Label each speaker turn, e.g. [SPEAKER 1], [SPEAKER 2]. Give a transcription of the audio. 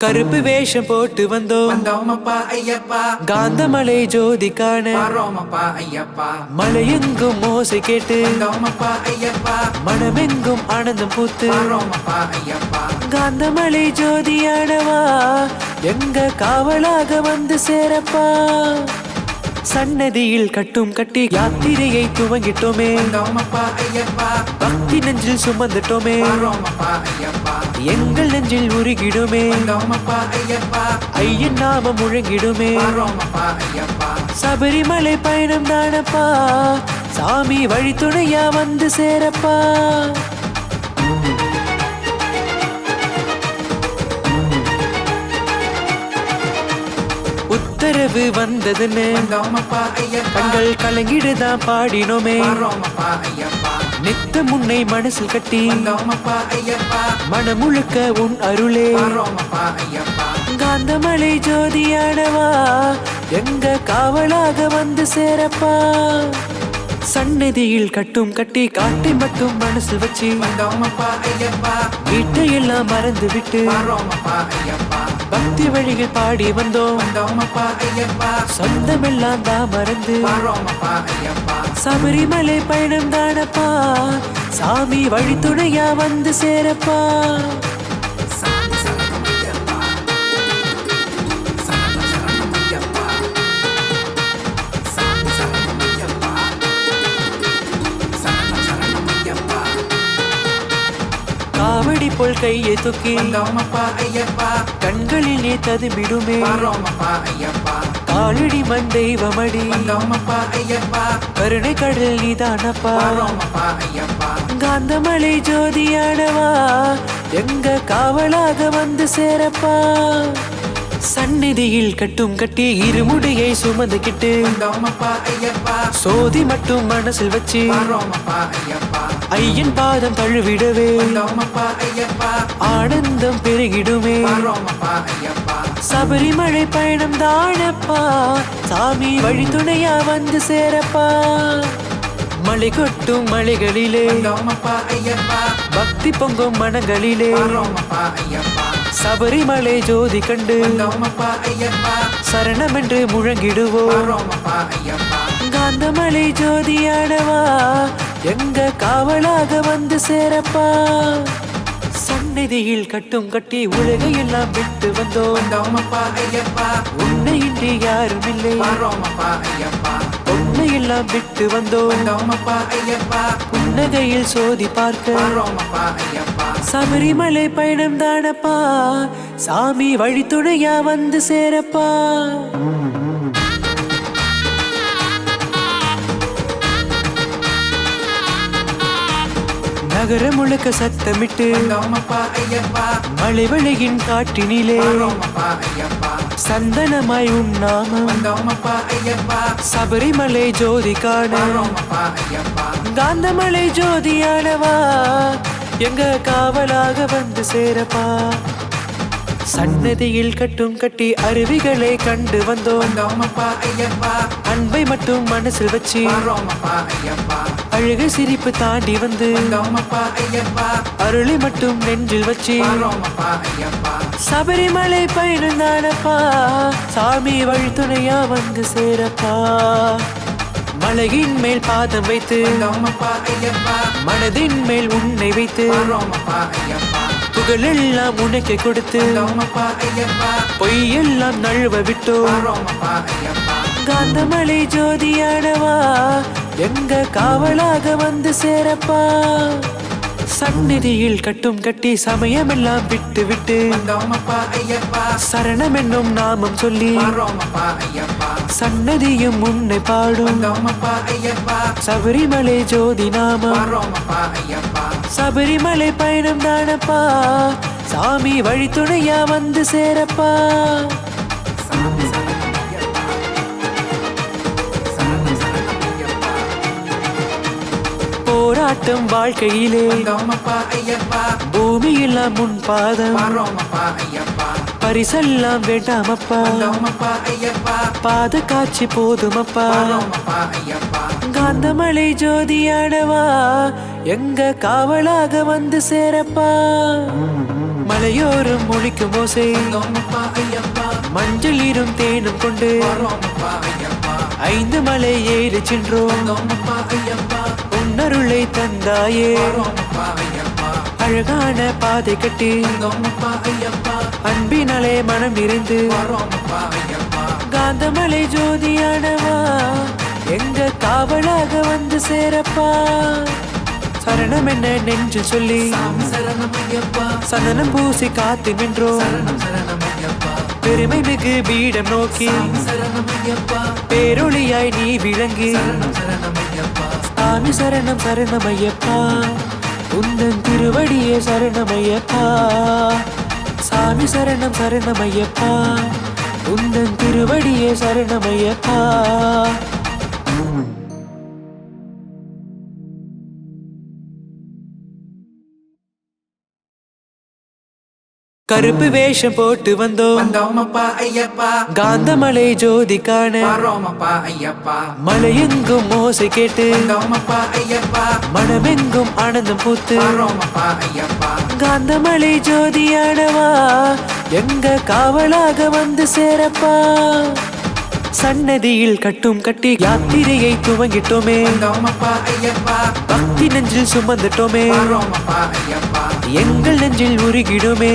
[SPEAKER 1] கருப்பு வேஷம் போட்டு வந்தோம். காந்தமலை ஜோதி காண மலையெங்கும் மோசை கேட்டு மனமெங்கும் ஆனந்தம் பூத்து காந்தமலை ஜோதியானவா? எங்க காவலாக வந்து சேரப்பா? சன்னதியில் கட்டும் கட்டி யாத்திரையை துவங்கிட்டோமே. பக்தி நெஞ்சில் சுமந்துட்டோமே. எங்கள் நெஞ்சில் உருகிடுமே. ஐயன் நாம முழங்கிடுமே. சபரிமலை பயணம் தானப்பா. சாமி வழித்துணையா வந்து சேரப்பா. இரவு வந்ததுன்னு.
[SPEAKER 2] வந்தோமப்பா
[SPEAKER 1] கண்கள் கலங்கிடுதான் பாடினோமே. நித்த முன்னை மனசில் கட்டி.
[SPEAKER 2] வந்தோமப்பா ஐயப்பா
[SPEAKER 1] மனமுழுக்க உன் அருளே. காந்தமலை ஜோதியானவா எங்க காவலாக வந்து சேரப்பா. சன்னதியில் கட்டும் கட்டி காட்டை மட்டும் மனசில் வச்சு வீட்டை எல்லாம் மறந்து விட்டு பக்தி வழிகள் பாடி வந்தோம்.
[SPEAKER 2] ஐயப்பா.
[SPEAKER 1] சொந்தமெல்லாம் தான் மறந்து சபரிமலை பயணம் தானப்பா. சாமி வழித்துணையா வந்து சேரப்பா. போல் கையை தூக்கி. கண்களில்
[SPEAKER 2] ஐயப்பா.
[SPEAKER 1] காலடி மண் தெய்வமடி கருணை கடல் நீதானப்பா. காந்தமலை ஜோதியானவா. எங்க காவலாக வந்து சேரப்பா. சந்நிதியில் கட்டும் கட்டி இருமுடியை சுமந்துக்கிட்டு சோதி மட்டும் மனசில் வச்சு ஐயன் பாதம் தழுவிடவே ஆனந்தம் பெருகிடுமே சபரிமலை பயணம் தானப்பா. சாமி வழித்துணையா வந்து சேரப்பா. மலை கொட்டும் மலைகளிலே. பக்தி பொங்கும் மனங்களிலே. சபரிமலை ஜோதி கண்டு.
[SPEAKER 2] ஐயப்பா.
[SPEAKER 1] சரணமென்று முழங்கிடுவோம் காந்தமலை ஜோதியானவா எங்க காவலாக வந்து சேரப்பா. சந்நிதியில் கட்டும் கட்டி உலகையெல்லாம் விட்டு வந்தோம். உன்னை இன்றி யாரும் இல்லை உன்னையெல்லாம் விட்டு வந்தோம். புன்னகையில் சோதி பார்க்க. சபரிமலை பயணம் தானப்பா. சாமி வழித்துணையா வந்து சேரப்பா. நகரம் முழுக்க சத்தமிட்டு
[SPEAKER 2] மழை ஐயப்பா
[SPEAKER 1] வழியின் காட்டினிலே சந்தனமாய் உன் நாமம் சபரிமலை ஜோதி காண காந்தமலை ஜோதியானவா? எங்க காவலாக வந்து சேரப்பா? சன்னதியில் கட்டும் கட்டி அருவிகளை கண்டு வந்தோம். அன்பை மட்டும் மனசில் வச்சு அழுகை சிரிப்பு தாண்டி வந்து அருளை மட்டும் நெஞ்சில் வச்சு சபரிமலை பயணம் தானப்பா சாமி வழித்துணையா வந்து சேரப்பா. மலையின் மேல் பாதம் வைத்து மனதின் மேல் உன்னை வைத்து புகழெல்லாம் உனக்கு கொடுத்து பொய்யெல்லாம் நழுவ
[SPEAKER 2] ஐயப்பா.
[SPEAKER 1] காந்தமலை ஜோதியானவா? எங்க காவலாக வந்து சேரப்பா? சந்நிதியில் கட்டும் கட்டி சமயமெல்லாம் விட்டு விட்டு சரணம் என்னும் நாமம் சொல்லி சன்னதியும் உன்னை பாடும் சபரிமலை ஜோதி நாமம் சபரிமலை பயணம் தானப்பா. சாமி வழித்துணையா வந்து சேரப்பா. போராட்டம் வாழ்க்கையிலே. பூமியெல்லாம் முன் பாதம். பரிசெல்லாம் வேண்டாமப்பா. பாத காட்சி போதுமப்பா. காந்தமலை ஜோதியானவா எங்க காவலாக வந்து சேரப்பா. மலையோரம் முழிக்கும் ஓசை. மஞ்சள் ஈரும் தேனும் கொண்டு. ஐந்து மலை ஏறி சென்றோம். உன்னருளை தந்தாயே. அழகான பாதை கட்டி அன்பினாலே மனம்
[SPEAKER 2] இருந்து
[SPEAKER 1] காந்தமலை ஜோதியானவா எங்க காவலாக வந்து சேரப்பா? சரணம் என்ன நெஞ்சு சொல்லி
[SPEAKER 2] ஐயப்பா
[SPEAKER 1] சந்தனம் பூசி காத்து நின்றோம். பெருமை மிகு பீடம் நோக்கி பேரொழியாய் நீ விளங்கி
[SPEAKER 2] சுவாமி சரணம்
[SPEAKER 1] சரணமையப்பா. உந்தன் திருவடியே சரணமையப்பா. சாமி சரணம் சரணமையப்பா. உந்தன் திருவடியே சரணமையப்பா. கருப்பு வேஷம் போட்டு வந்தோம். காந்தமலை ஜோதி காண மலையெங்கும் ஓசை கேட்டு மனமெங்கும் ஆனந்தம் பூத்து காந்தமலை ஜோதியானவா எங்க காவலாக வந்து சேரப்பா. சன்னதியில் கட்டும் கட்டி யாத்திரையை துவங்கிட்டோமே. பக்தி நெஞ்சில் சுமந்துட்டோமே. எங்கள் நெஞ்சில் உருகிடுமே.